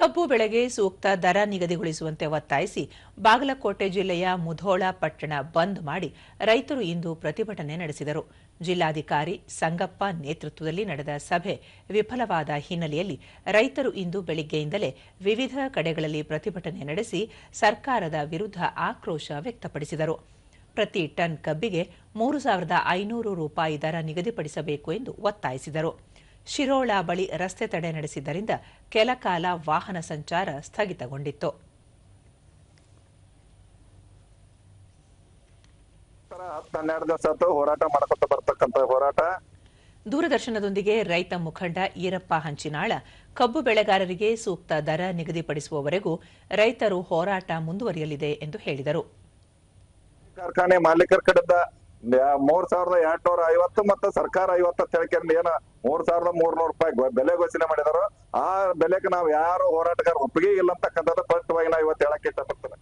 ಕಬ್ಬು ಬೆಳೆಗೆ ಸೂಕ್ತ ದರ ನಿಗದಿಗೊಳಿಸುವಂತೆ ಒತ್ತಾಯಿಸಿ ಬಾಗಲಕೋಟೆ ಜಿಲ್ಲೆಯ ಮುಧೋಳ ಪಟ್ಟಣ ಬಂದ್ ಮಾಡಿ ರೈತರು ಇಂದು ಪ್ರತಿಭಟನೆ ನಡೆಸಿದರು. ಜಿಲ್ಲಾಧಿಕಾರಿ ಸಂಗಪ್ಪ ನೇತೃತ್ವದಲ್ಲಿ ನಡೆದ ಸಭೆ ವಿಫಲವಾದ ಹಿನ್ನೆಲೆಯಲ್ಲಿ ರೈತರು ಇಂದು ಬೆಳಿಗ್ಗೆಯಿಂದಲೇ ವಿವಿಧ ಕಡೆಗಳಲ್ಲಿ ಪ್ರತಿಭಟನೆ ನಡೆಸಿ ಸರ್ಕಾರದ ವಿರುದ್ಧ ಆಕ್ರೋಶ ವ್ಯಕ್ತಪಡಿಸಿದರು. ಪ್ರತಿ ಟನ್ ಕಬ್ಬಿಗೆ ಮೂರು ಸಾವಿರದ ಐನೂರು ರೂಪಾಯಿ ದರ ನಿಗದಿಪಡಿಸಬೇಕು ಎಂದು ಒತ್ತಾಯಿಸಿದರು. ಶಿರೋಳ ಬಳಿ ರಸ್ತೆ ತಡೆ ನಡೆಸಿದ್ದರಿಂದ ಕೆಲಕಾಲ ವಾಹನ ಸಂಚಾರ ಸ್ಥಗಿತಗೊಂಡಿತ್ತು. ಹತ್ತು ಹನ್ನೆರಡು ದಿವಸ ಹೋರಾಟ ಮಾಡ್ಕೊತ ಬರ್ತಕ್ಕಂತ ಹೋರಾಟ. ದೂರದರ್ಶನದೊಂದಿಗೆ ರೈತ ಮುಖಂಡ ಈರಪ್ಪ ಹಂಚಿನಾಳ ಕಬ್ಬು ಬೆಳೆಗಾರರಿಗೆ ಸೂಕ್ತ ದರ ನಿಗದಿಪಡಿಸುವವರೆಗೂ ರೈತರು ಹೋರಾಟ ಮುಂದುವರಿಯಲಿದೆ ಎಂದು ಹೇಳಿದರು. ಕಾರ್ಖಾನೆ ಮಾಲೀಕರ ಕಡೆದ ಮೂರ್ ಸಾವಿರದ ಎಂಟ್ನೂರ ಐವತ್ತು ಮತ್ತು ಸರ್ಕಾರ ಐವತ್ತು ಹೇಳ್ಕೊಂಡು ಏನ ಮೂರ್ ಸಾವಿರದ ಮೂರ್ನೂರು ರೂಪಾಯಿ ಬೆಲೆ ಘೋಷಣೆ ಮಾಡಿದಾರೋ, ಆ ಬೆಲೆಗೆ ನಾವ್ ಯಾರು ಹೋರಾಟಗಾರ ಒಪ್ಪಿಗೆ ಇಲ್ಲ ಅಂತಕ್ಕಂಥದ್ದು ಸ್ಪಷ್ಟವಾಗಿ ನಾ ಇವತ್ತು ಹೇಳಕ್ ಇಷ್ಟಪಡ್ತೇನೆ